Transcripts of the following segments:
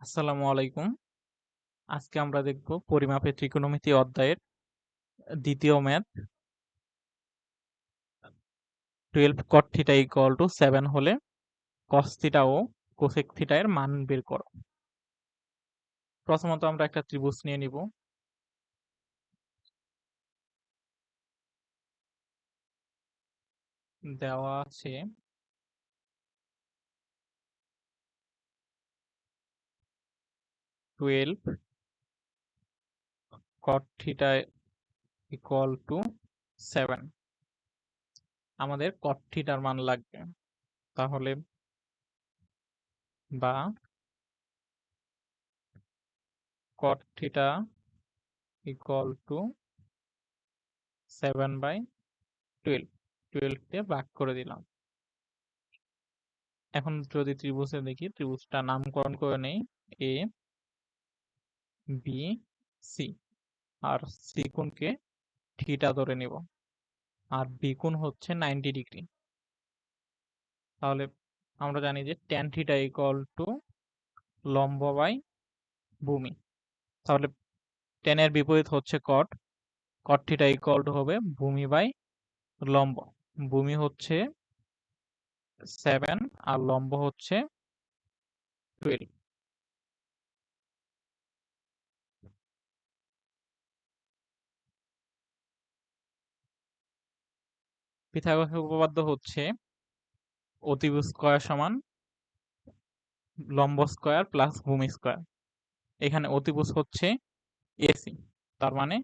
আসসালামু আলাইকুম। আজকে আমরা দেখব পরিমাপের ত্রিকোণমিতি অধ্যায়ের দ্বিতীয় math twelve cot theta equal to seven হলে কস থিটা ও কোসেক থিটা এর মান বের করো। প্রথমত আমরা একটা ত্রিভুজ নিয়ে নিব। দেওয়া আছে twelve cot theta equal to seven আমাদের কট থিটার মান লাগবে। তাহলে বা cot theta equal to seven by twelve twelve দিয়ে ভাগ করে দিলাম। এখন যদি ত্রিভুজে দেখি, ত্রিভুজটা নামকরণ করে নেই, এ বি সি আর সি কোণকে থিটা ধরে নিব। আর বি কোণ হচ্ছে নাইনটি ডিগ্রি তাহলে আমরা জানি যে ট্যান থিটা ইকুয়াল টু লম্ব বাই ভূমি। তাহলে টেনের বিপরীত হচ্ছে cot cot theta equal to হবে ভূমি বাই লম্ব। ভূমি হচ্ছে সেভেন আর লম্ব হচ্ছে টুয়েলভ পিথাগোরাসের উপপাদ্য হচ্ছে অতিভুজ স্কয়ার সমান লম্ব স্কয়ার প্লাস ভূমি স্কয়ার। এখানে অতিভুজ হচ্ছে এসি তার মানে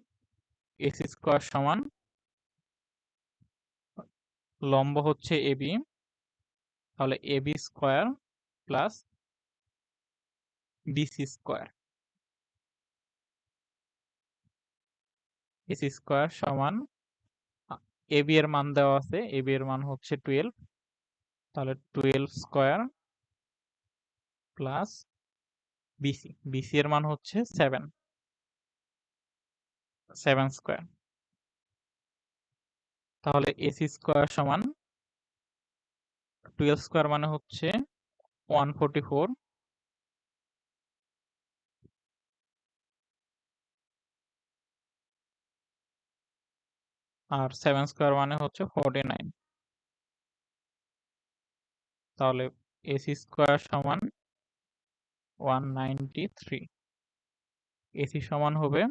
এসি স্কয়ার সমান লম্ব হচ্ছে এবি তাহলে AB square plus BC square. AC square সমান এবি এর মান দেওয়া আছে এবি এর মান হচ্ছে টুয়েলভ তাহলে twelve square plus BC BC এর মান হচ্ছে সেভেন সেভেন স্কয়ার তাহলে এসি স্কয়ার সমান টুয়েলভ স্কয়ার মানে হচ্ছে ওয়ান ফোরটি ফোর আর সেভেন স্কোয়ার মানে হচ্ছে ফোরটি নাইন তাহলে এসি স্কোয়ার সমান ওয়ান নাইনটি থ্রি এসি সমান হবে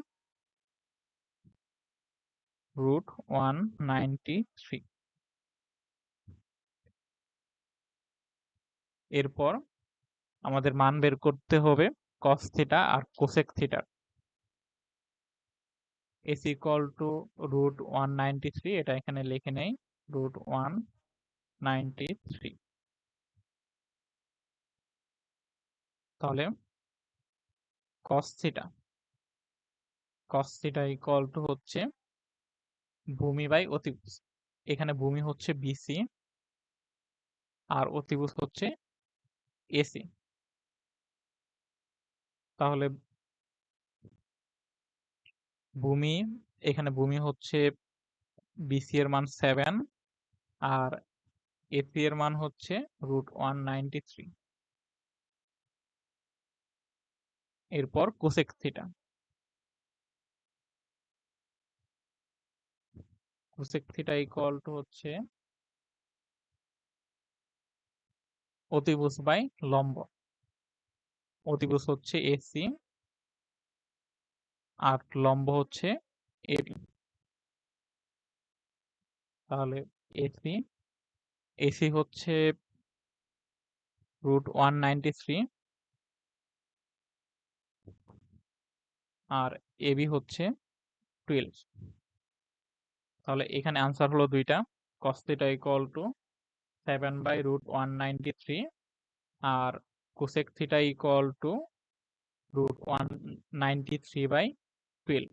রুট ওয়ান নাইনটি থ্রি এরপর আমাদের মান বের করতে হবে কস থিটা আর কোসেক থিটার is equal to root 193 এটা এখানে লিখে নেই, root 193 তাহলে cos theta cos theta equal to হচ্ছে ভূমি বাই অতিভুজ। এখানে ভূমি হচ্ছে বিসি আর অতিভুজ হচ্ছে এসি তাহলে ভূমি, এখানে ভূমি হচ্ছে বিসি এর মান সেভেন আর এসি এর মান হচ্ছে রুট ওয়ান নাইনটি থ্রি এরপর cosec theta cosec theta equal to হচ্ছে অতিভুজ বাই লম্ব। অতিভুজ হচ্ছে এসি আর লম্ব হচ্ছে এবি তাহলে এসি এসি হচ্ছে রুট ওয়ান নাইনটি থ্রি। আর এবি হচ্ছে টুয়েলভ। তাহলে এখানে আনসার হলো দুইটা। Cos theta equal to seven by root one ninety three R cosec theta equal to root 193 by field.